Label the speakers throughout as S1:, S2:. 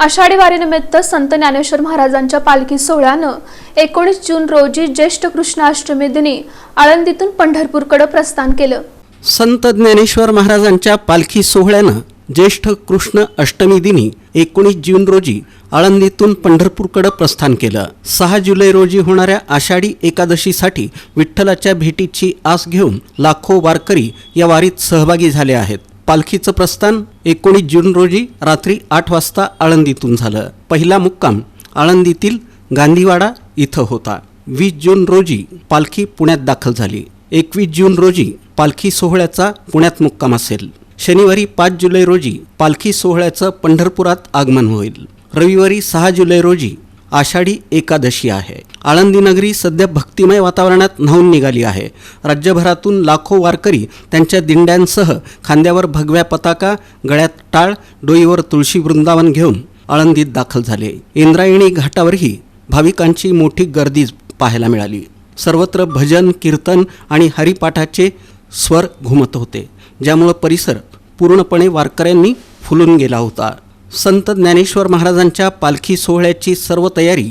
S1: आषाढी वारीनिमित्त संत ज्ञानेश्वर महाराजांच्या पालखी सोहळ्यानं एकोणीस जून रोजी ज्येष्ठ कृष्णाष्टमी दिनी आळंदीतून पंढरपूरकडे प्रस्थान केलं.
S2: संत ज्ञानेश्वर महाराजांच्या पालखी सोहळ्यानं ज्येष्ठ कृष्ण अष्टमी दिनी एकोणीस जून रोजी आळंदीतून पंढरपूरकडे प्रस्थान केलं. सहा जुलै रोजी होणाऱ्या आषाढी एकादशीसाठी विठ्ठलाच्या भेटीची आस घेऊन लाखो वारकरी या वारीत सहभागी झाले आहेत. पालखीचं प्रस्थान एकोणीस जून रोजी रात्री आठ वाजता आळंदीतून झालं. पहिला मुक्काम आळंदीतील गांधीवाडा इथं होता. वीस जून रोजी पालखी पुण्यात दाखल झाली. एकवीस जून रोजी पालखी सोहळ्याचा पुण्यात मुक्काम असेल. शनिवारी पाच जुलै रोजी पालखी सोहळ्याचं पंढरपुरात आगमन होईल. रविवारी सहा जुलै रोजी आषाढी एकादशी आहे. आळंदी नगरी सध्या भक्तिमय वातावरणात न्हावून निघाली आहे. राज्यभरातून लाखो वारकरी त्यांच्या दिंड्यांसह खांद्यावर भगव्या पताका गळ्यात टाळ डोईवर तुळशी वृंदावन घेऊन आळंदीत दाखल झाले. इंद्रायणी घाटावरही भाविकांची मोठी गर्दी पाहायला मिळाली. सर्वत्र भजन कीर्तन आणि हरिपाठाचे स्वर घुमत होते. ज्यामुळं परिसर पूर्णपणे वारकऱ्यांनी फुलून गेला होता. संत ज्ञानेश्वर महाराजांच्या पालखी सोहळ्याची सर्व तयारी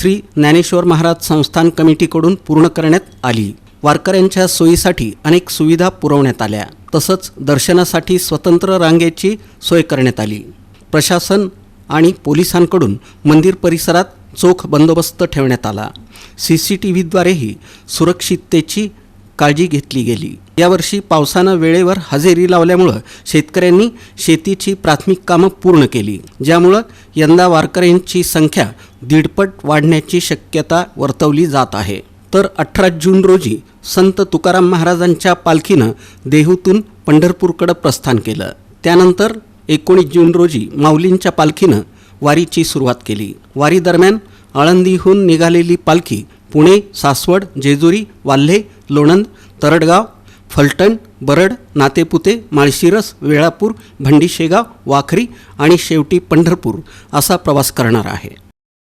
S2: श्री ज्ञानेश्वर महाराज संस्थान कमिटीकडून पूर्ण करण्यात आली. वारकऱ्यांच्या सोयीसाठी अनेक सुविधा पुरवण्यात आल्या. तसंच दर्शनासाठी स्वतंत्र रांगेची सोय करण्यात आली. प्रशासन आणि पोलिसांकडून मंदिर परिसरात चोख बंदोबस्त ठेवण्यात आला. सी सी टी व्हीद्वारेही सुरक्षिततेची काळजी घेतली गेली. यावर्षी पावसानं वेळेवर हजेरी लावल्यामुळं शेतकऱ्यांनी शेतीची प्राथमिक कामं पूर्ण केली. ज्यामुळं यंदा वारकऱ्यांची संख्या दीडपट वाढण्याची शक्यता वर्तवली जात आहे. तर अठरा जून रोजी संत तुकाराम महाराजांच्या पालखीनं देहूतून पंढरपूरकडं प्रस्थान केलं. त्यानंतर एकोणीस जून रोजी माऊलींच्या पालखीनं वारीची सुरुवात केली. वारी दरम्यान आळंदीहून निघालेली पालखी पुणे सासवड जेजुरी वाल्हे लोणंद तरडगाव फलटण बरड नातेपुते माळशिरस वेळापूर भंडीशेगाव वाखरी आणि शेवटी पंढरपूर असा प्रवास करणार आहे.